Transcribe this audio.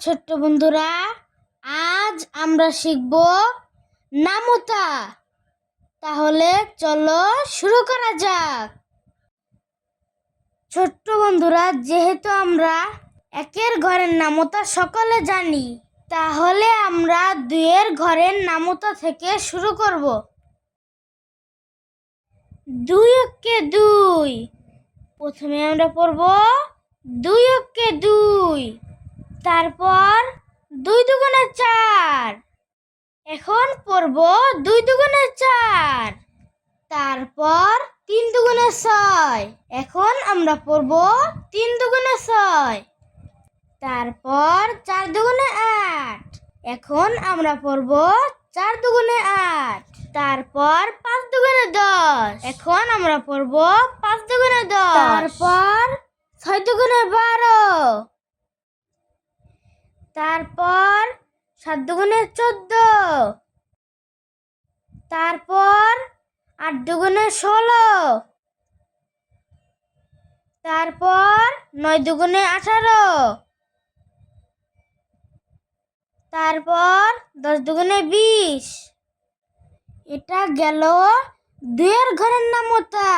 ছোট্ট বন্ধুরা, আজ আমরা শিখব নামতা। তাহলে চলো শুরু করা যাক। ছোট্ট বন্ধুরা, যেহেতু আমরা একের ঘরের নামতা সকলে জানি, তাহলে আমরা দুইয়ের ঘরের নামতা থেকে শুরু করব। দুই অক্ষে দুই। প্রথমে আমরা পড়ব দুই অক্ষে দুই। তারপর দুই দুগুণে চার। এখন পড়ব দুই দুগুণে চার। তারপর তিন দুগুণে ছয়। এখন আমরা পড়ব তিন দুগুণে ছয়। তারপর চার দুগুণে আট। এখন আমরা পড়ব চার দুগুণে আট। তারপর পাঁচ দুগুণে দশ। এখন আমরা পড়ব পাঁচ দুগুণে দশ। তারপর ছয় দুগুণে বারো। তারপর সাত দুগুণে চোদ্দ। তারপর আট দুগুণে ষোলো। তারপর নয় দুগুণে আঠারো। তারপর দশ দুগুণে বিশ। এটা গেল দুয়ের ঘরের নামতা।